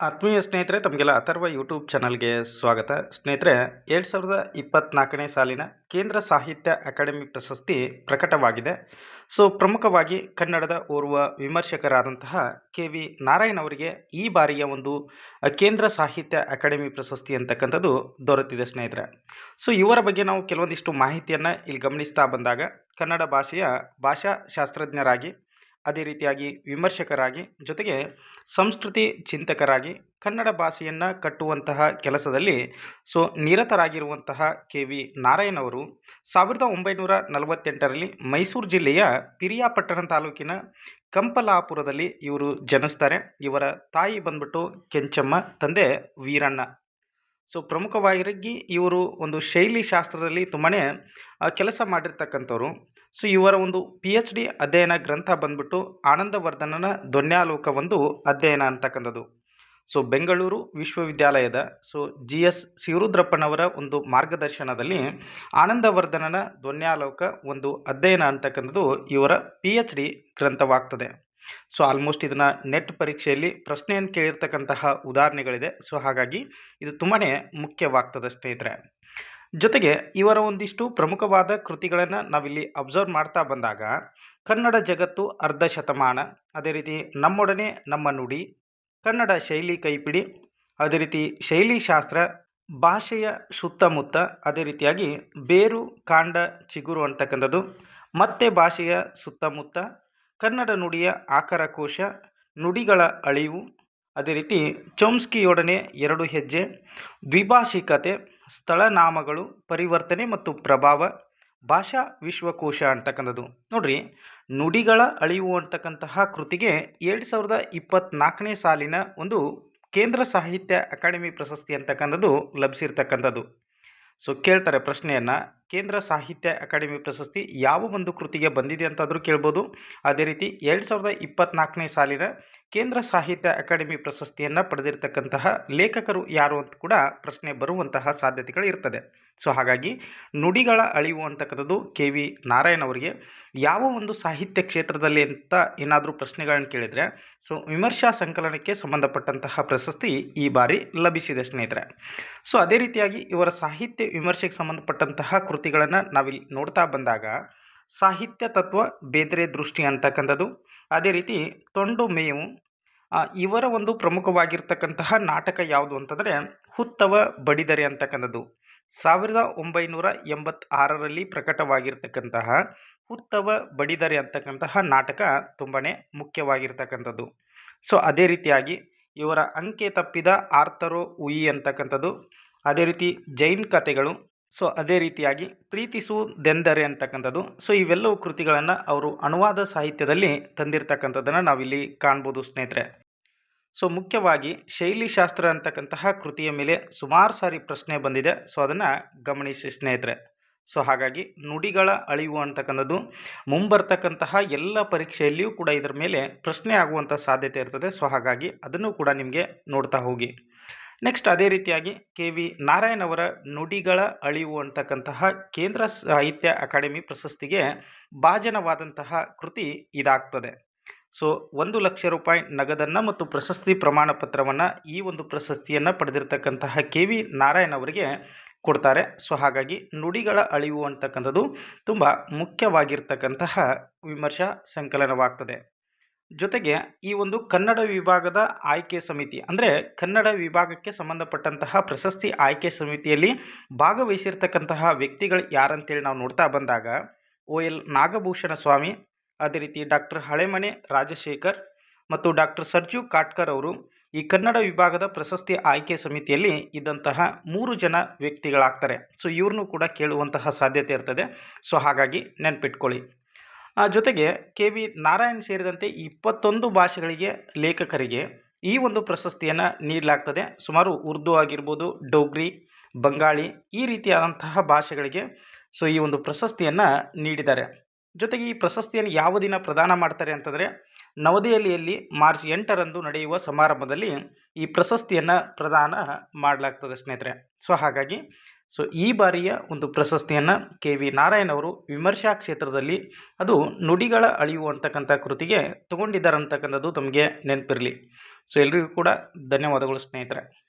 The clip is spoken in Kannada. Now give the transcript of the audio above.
ಆತ್ಮೀಯ ಸ್ನೇಹಿತರೆ, ತಮಗೆಲ್ಲ ಅಥರ್ವ ಯೂಟ್ಯೂಬ್ ಚಾನಲ್ಗೆ ಸ್ವಾಗತ. ಸ್ನೇಹಿತರೆ, ಎರಡು ಸಾವಿರದ ಇಪ್ಪತ್ತ್ನಾಲ್ಕನೇ ಸಾಲಿನ ಕೇಂದ್ರ ಸಾಹಿತ್ಯ ಅಕಾಡೆಮಿ ಪ್ರಶಸ್ತಿ ಪ್ರಕಟವಾಗಿದೆ. ಸೊ, ಪ್ರಮುಖವಾಗಿ ಕನ್ನಡದ ಓರ್ವ ವಿಮರ್ಶಕರಾದಂತಹ ಕೆ ವಿ ನಾರಾಯಣ್ ಅವರಿಗೆ ಈ ಬಾರಿಯ ಒಂದು ಕೇಂದ್ರ ಸಾಹಿತ್ಯ ಅಕಾಡೆಮಿ ಪ್ರಶಸ್ತಿ ಅಂತಕ್ಕಂಥದ್ದು ದೊರೆತಿದೆ ಸ್ನೇಹಿತರೆ. ಸೊ, ಇವರ ಬಗ್ಗೆ ನಾವು ಕೆಲವೊಂದಿಷ್ಟು ಮಾಹಿತಿಯನ್ನು ಇಲ್ಲಿ ಗಮನಿಸ್ತಾ ಬಂದಾಗ ಕನ್ನಡ ಭಾಷೆಯ ಭಾಷಾಶಾಸ್ತ್ರಜ್ಞರಾಗಿ ಅದೇ ರೀತಿಯಾಗಿ ವಿಮರ್ಶಕರಾಗಿ ಜೊತೆಗೆ ಸಂಸ್ಕೃತಿ ಚಿಂತಕರಾಗಿ ಕನ್ನಡ ಭಾಷೆಯನ್ನು ಕಟ್ಟುವಂತಹ ಕೆಲಸದಲ್ಲಿ ಸೊ ನಿರತರಾಗಿರುವಂತಹ ಕೆ ವಿ ನಾರಾಯಣ್ ಅವರು ಸಾವಿರದ ಒಂಬೈನೂರ ನಲವತ್ತೆಂಟರಲ್ಲಿ ಮೈಸೂರು ಜಿಲ್ಲೆಯ ಪಿರಿಯಾಪಟ್ಟಣ ತಾಲೂಕಿನ ಕಂಪಲಾಪುರದಲ್ಲಿ ಇವರು ಜನಿಸ್ತಾರೆ. ಇವರ ತಾಯಿ ಬಂದ್ಬಿಟ್ಟು ಕೆಂಚಮ್ಮ, ತಂದೆ ವೀರಣ್ಣ. ಸೊ ಪ್ರಮುಖವಾಗಿ ಇವರು ಒಂದು ಶೈಲಿ ಶಾಸ್ತ್ರದಲ್ಲಿ ತುಂಬಾ ಕೆಲಸ ಮಾಡಿರ್ತಕ್ಕಂಥವ್ರು. ಸೊ ಇವರ ಒಂದು ಪಿ ಎಚ್ ಡಿ ಅಧ್ಯಯನ ಗ್ರಂಥ ಬಂದ್ಬಿಟ್ಟು ಆನಂದವರ್ಧನನ ಧ್ವನ್ಯಾಲೋಕ ಒಂದು ಅಧ್ಯಯನ ಅಂತಕ್ಕಂಥದ್ದು. ಸೊ ಬೆಂಗಳೂರು ವಿಶ್ವವಿದ್ಯಾಲಯದ ಸೊ ಜಿ ಎಸ್ ಶಿವರುದ್ರಪ್ಪನವರ ಒಂದು ಮಾರ್ಗದರ್ಶನದಲ್ಲಿ ಆನಂದವರ್ಧನನ ಧ್ವನ್ಯಾಲೋಕ ಒಂದು ಅಧ್ಯಯನ ಅಂತಕ್ಕಂಥದ್ದು ಇವರ ಪಿ ಎಚ್ ಡಿ ಗ್ರಂಥವಾಗ್ತದೆ. ಸೊ ಆಲ್ಮೋಸ್ಟ್ ಇದನ್ನು ನೆಟ್ ಪರೀಕ್ಷೆಯಲ್ಲಿ ಪ್ರಶ್ನೆಯನ್ನು ಕೇಳಿರ್ತಕ್ಕಂತಹ ಉದಾಹರಣೆಗಳಿದೆ. ಸೊ ಹಾಗಾಗಿ ಇದು ತುಂಬಾ ಮುಖ್ಯವಾಗ್ತದೆ ಸ್ನೇಹಿತರೆ ಜೊತೆಗೆ ಇವರ ಒಂದಿಷ್ಟು ಪ್ರಮುಖವಾದ ಕೃತಿಗಳನ್ನು ನಾವಿಲ್ಲಿ ಅಬ್ಸರ್ವ್ ಮಾಡ್ತಾ ಬಂದಾಗ, ಕನ್ನಡ ಜಗತ್ತು ಅರ್ಧ ಶತಮಾನ, ಅದೇ ರೀತಿ ನಮ್ಮೊಡನೆ ನಮ್ಮ ನುಡಿ, ಕನ್ನಡ ಶೈಲಿ ಕೈಪಿಡಿ, ಅದೇ ರೀತಿ ಶೈಲಿ ಶಾಸ್ತ್ರ, ಭಾಷೆಯ ಸುತ್ತಮುತ್ತ, ಅದೇ ರೀತಿಯಾಗಿ ಬೇರು, ಕಾಂಡ, ಚಿಗುರು ಅಂತಕ್ಕಂಥದ್ದು, ಮತ್ತೆ ಭಾಷೆಯ ಸುತ್ತಮುತ್ತ, ಕನ್ನಡ ನುಡಿಯ ಆಕರ ಕೋಶ ನುಡಿಗಳ ಅಳಿವು, ಅದೇ ರೀತಿ ಚೋಮ್ಸ್ಕಿಯೊಡನೆ ಎರಡು ಹೆಜ್ಜೆ, ದ್ವಿಭಾಷಿಕತೆ ಸ್ಥಳನಾಮಗಳು ಪರಿವರ್ತನೆ ಮತ್ತು ಪ್ರಭಾವ, ಭಾಷಾ ವಿಶ್ವಕೋಶ ಅಂತಕ್ಕಂಥದ್ದು. ನೋಡ್ರಿ, ನುಡಿಗಳ ಅಳಿವು ಅಂತಕ್ಕಂತಹ ಕೃತಿಗೆ ಎರಡು ಸಾವಿರದ ಇಪ್ಪತ್ತ್ನಾಲ್ಕನೇ ಸಾಲಿನ ಒಂದು ಕೇಂದ್ರ ಸಾಹಿತ್ಯ ಅಕಾಡೆಮಿ ಪ್ರಶಸ್ತಿ ಅಂತಕ್ಕಂಥದ್ದು ಲಭಿಸಿರ್ತಕ್ಕಂಥದ್ದು. ಸೊ ಕೇಳ್ತಾರೆ ಪ್ರಶ್ನೆಯನ್ನು. ಕೇಂದ್ರ ಸಾಹಿತ್ಯ ಅಕಾಡೆಮಿ ಪ್ರಶಸ್ತಿ ಯಾವ ಒಂದು ಕೃತಿಗೆ ಬಂದಿದೆ ಅಂತಾದರೂ ಕೇಳ್ಬೋದು. ಅದೇ ರೀತಿ ಎರಡು ಸಾವಿರದ ಇಪ್ಪತ್ತ್ನಾಲ್ಕನೇ ಸಾಲಿನ ಕೇಂದ್ರ ಸಾಹಿತ್ಯ ಅಕಾಡೆಮಿ ಪ್ರಶಸ್ತಿಯನ್ನು ಪಡೆದಿರತಕ್ಕಂತಹ ಲೇಖಕರು ಯಾರು ಅಂತ ಕೂಡ ಪ್ರಶ್ನೆ ಬರುವಂತಹ ಸಾಧ್ಯತೆಗಳು ಇರ್ತದೆ. ಸೊ ಹಾಗಾಗಿ ನುಡಿಗಳ ಅಳಿವು ಅಂತಕ್ಕಂಥದ್ದು ಕೆ ವಿ ನಾರಾಯಣ್ ಅವರಿಗೆ. ಯಾವ ಒಂದು ಸಾಹಿತ್ಯ ಕ್ಷೇತ್ರದಲ್ಲಿ ಅಂತ ಏನಾದರೂ ಪ್ರಶ್ನೆಗಳನ್ನು ಕೇಳಿದರೆ, ಸೊ ವಿಮರ್ಶಾ ಸಂಕಲನಕ್ಕೆ ಸಂಬಂಧಪಟ್ಟಂತಹ ಪ್ರಶಸ್ತಿ ಈ ಬಾರಿ ಲಭಿಸಿದೆ ಸ್ನೇಹಿತರೆ. ಸೊ ಅದೇ ರೀತಿಯಾಗಿ ಇವರ ಸಾಹಿತ್ಯ ವಿಮರ್ಶೆಗೆ ಸಂಬಂಧಪಟ್ಟಂತಹ ಕೃತಿಗಳನ್ನು ನಾವಿಲ್ಲಿ ನೋಡ್ತಾ ಬಂದಾಗ, ಸಾಹಿತ್ಯ ತತ್ವ ಬೇದ್ರೆ ದೃಷ್ಟಿ ಅಂತಕ್ಕಂಥದ್ದು, ಅದೇ ರೀತಿ ತೊಂಡು ಮೇವು ಇವರ ಒಂದು ಪ್ರಮುಖವಾಗಿರ್ತಕ್ಕಂತಹ ನಾಟಕ ಯಾವುದು ಅಂತಂದರೆ ಹುತ್ತವ ಬಡಿದರೆ ಅಂತಕ್ಕಂಥದ್ದು. ಸಾವಿರದ ಒಂಬೈನೂರ ಎಂಬತ್ತಾರರಲ್ಲಿ ಪ್ರಕಟವಾಗಿರ್ತಕ್ಕಂತಹ ಹುತ್ತವ ಬಡಿದರೆ ಅಂತಕ್ಕಂತಹ ನಾಟಕ ತುಂಬಾ ಮುಖ್ಯವಾಗಿರ್ತಕ್ಕಂಥದ್ದು. ಸೊ ಅದೇ ರೀತಿಯಾಗಿ ಇವರ ಅಂಕೆ ತಪ್ಪಿದ ಆರ್ತರೋ ಉಯಿ ಅಂತಕ್ಕಂಥದ್ದು, ಅದೇ ರೀತಿ ಜೈನ್ ಕಥೆಗಳು ಸೊ ಅದೇ ರೀತಿಯಾಗಿ ಪ್ರೀತಿಸುವುದೆಂದರೆ ಅಂತಕ್ಕಂಥದ್ದು ಸೊ ಇವೆಲ್ಲವೂ ಕೃತಿಗಳನ್ನು ಅವರು ಅನುವಾದ ಸಾಹಿತ್ಯದಲ್ಲಿ ತಂದಿರತಕ್ಕಂಥದ್ದನ್ನು ನಾವಿಲ್ಲಿ ಕಾಣ್ಬೋದು ಸ್ನೇಹಿತರೆ. ಸೊ ಮುಖ್ಯವಾಗಿ ಶೈಲಿಶಾಸ್ತ್ರ ಅಂತಕ್ಕಂತಹ ಕೃತಿಯ ಮೇಲೆ ಸುಮಾರು ಸಾರಿ ಪ್ರಶ್ನೆ ಬಂದಿದೆ. ಸೊ ಅದನ್ನು ಗಮನಿಸಿ ಸ್ನೇಹಿತರೆ. ಸೊ ಹಾಗಾಗಿ ನುಡಿಗಳ ಅಳಿವು ಅಂತಕ್ಕಂಥದ್ದು, ಮುಂಬರ್ತಕ್ಕಂತಹ ಎಲ್ಲ ಪರೀಕ್ಷೆಯಲ್ಲಿಯೂ ಕೂಡ ಇದರ ಮೇಲೆ ಪ್ರಶ್ನೆ ಆಗುವಂಥ ಸಾಧ್ಯತೆ ಇರ್ತದೆ. ಸೊ ಹಾಗಾಗಿ ಅದನ್ನು ಕೂಡ ನಿಮಗೆ ನೋಡ್ತಾ ಹೋಗಿ. ನೆಕ್ಸ್ಟ್ ಅದೇ ರೀತಿಯಾಗಿ ಕೆ ವಿ ನಾರಾಯಣ್ ಅವರ ನುಡಿಗಳ ಅಳಿವು ಅಂತಕ್ಕಂತಹ ಕೇಂದ್ರ ಸಾಹಿತ್ಯ ಅಕಾಡೆಮಿ ಪ್ರಶಸ್ತಿಗೆ ಭಾಜನವಾದಂತಹ ಕೃತಿ ಇದಾಗ್ತದೆ. ಸೊ ಒಂದು ಲಕ್ಷ ರೂಪಾಯಿ ನಗದನ್ನು ಮತ್ತು ಪ್ರಶಸ್ತಿ ಪ್ರಮಾಣ ಪತ್ರವನ್ನು ಈ ಒಂದು ಪ್ರಶಸ್ತಿಯನ್ನು ಪಡೆದಿರತಕ್ಕಂತಹ ಕೆ ವಿ ನಾರಾಯಣ್ ಅವರಿಗೆ ಕೊಡ್ತಾರೆ. ಸೊ ಹಾಗಾಗಿ ನುಡಿಗಳ ಅಳಿವು ಅಂತಕ್ಕಂಥದ್ದು ತುಂಬ ಮುಖ್ಯವಾಗಿರ್ತಕ್ಕಂತಹ ವಿಮರ್ಶಾ ಸಂಕಲನವಾಗ್ತದೆ. ಜೊತೆಗೆ ಈ ಒಂದು ಕನ್ನಡ ವಿಭಾಗದ ಆಯ್ಕೆ ಸಮಿತಿ ಅಂದರೆ ಕನ್ನಡ ವಿಭಾಗಕ್ಕೆ ಸಂಬಂಧಪಟ್ಟಂತಹ ಪ್ರಶಸ್ತಿ ಆಯ್ಕೆ ಸಮಿತಿಯಲ್ಲಿ ಭಾಗವಹಿಸಿರ್ತಕ್ಕಂತಹ ವ್ಯಕ್ತಿಗಳು ಯಾರಂತೇಳಿ ನಾವು ನೋಡ್ತಾ ಬಂದಾಗ ಓ ಎಲ್ ನಾಗಭೂಷಣ ಸ್ವಾಮಿ ಅದೇ ರೀತಿ ಡಾಕ್ಟರ್ ಹಳೆಮನೆ ರಾಜಶೇಖರ್ ಮತ್ತು ಡಾಕ್ಟರ್ ಸರ್ಜು ಕಾಟ್ಕರ್ ಅವರು ಈ ಕನ್ನಡ ವಿಭಾಗದ ಪ್ರಶಸ್ತಿ ಆಯ್ಕೆ ಸಮಿತಿಯಲ್ಲಿ ಇದ್ದಂತಹ ಮೂರು ಜನ ವ್ಯಕ್ತಿಗಳಾಗ್ತಾರೆ. ಸೊ ಇವ್ರನ್ನೂ ಕೂಡ ಕೇಳುವಂತಹ ಸಾಧ್ಯತೆ ಇರ್ತದೆ. ಸೊ ಹಾಗಾಗಿ ನೆನ್ಪಿಟ್ಕೊಳ್ಳಿ. ಜೊತೆಗೆ ಕೆ ವಿ ನಾರಾಯಣ್ ಸೇರಿದಂತೆ ಇಪ್ಪತ್ತೊಂದು ಭಾಷೆಗಳಿಗೆ ಲೇಖಕರಿಗೆ ಈ ಒಂದು ಪ್ರಶಸ್ತಿಯನ್ನು ನೀಡಲಾಗ್ತದೆ. ಸುಮಾರು ಉರ್ದು ಆಗಿರ್ಬೋದು, ಡೋಗ್ರಿ, ಬಂಗಾಳಿ ಈ ರೀತಿಯಾದಂತಹ ಭಾಷೆಗಳಿಗೆ ಸೊ ಈ ಒಂದು ಪ್ರಶಸ್ತಿಯನ್ನು ನೀಡಿದ್ದಾರೆ. ಜೊತೆಗೆ ಈ ಪ್ರಶಸ್ತಿಯನ್ನು ಯಾವ ದಿನ ಪ್ರದಾನ ಮಾಡ್ತಾರೆ ಅಂತಂದರೆ ನವದೆಹಲಿಯಲ್ಲಿ ಮಾರ್ಚ್ ಎಂಟರಂದು ನಡೆಯುವ ಸಮಾರಂಭದಲ್ಲಿ ಈ ಪ್ರಶಸ್ತಿಯನ್ನು ಪ್ರದಾನ ಮಾಡಲಾಗ್ತದೆ ಸ್ನೇಹಿತರೆ. ಸೊ, ಹಾಗಾಗಿ ಸೊ, ಈ ಬಾರಿಯ ಒಂದು ಪ್ರಶಸ್ತಿಯನ್ನು ಕೆ ವಿ ನಾರಾಯಣ್ ಅವರು ವಿಮರ್ಶಾ ಕ್ಷೇತ್ರದಲ್ಲಿ ಅದು ನುಡಿಗಳ ಅಳಿವು ಅಂತಕ್ಕಂಥ ಕೃತಿಗೆ ತಗೊಂಡಿದ್ದಾರೆ ಅಂತಕ್ಕಂಥದ್ದು ತಮಗೆ ನೆನಪಿರಲಿ. ಸೊ, ಎಲ್ರಿಗೂ ಕೂಡ ಧನ್ಯವಾದಗಳು ಸ್ನೇಹಿತರೆ.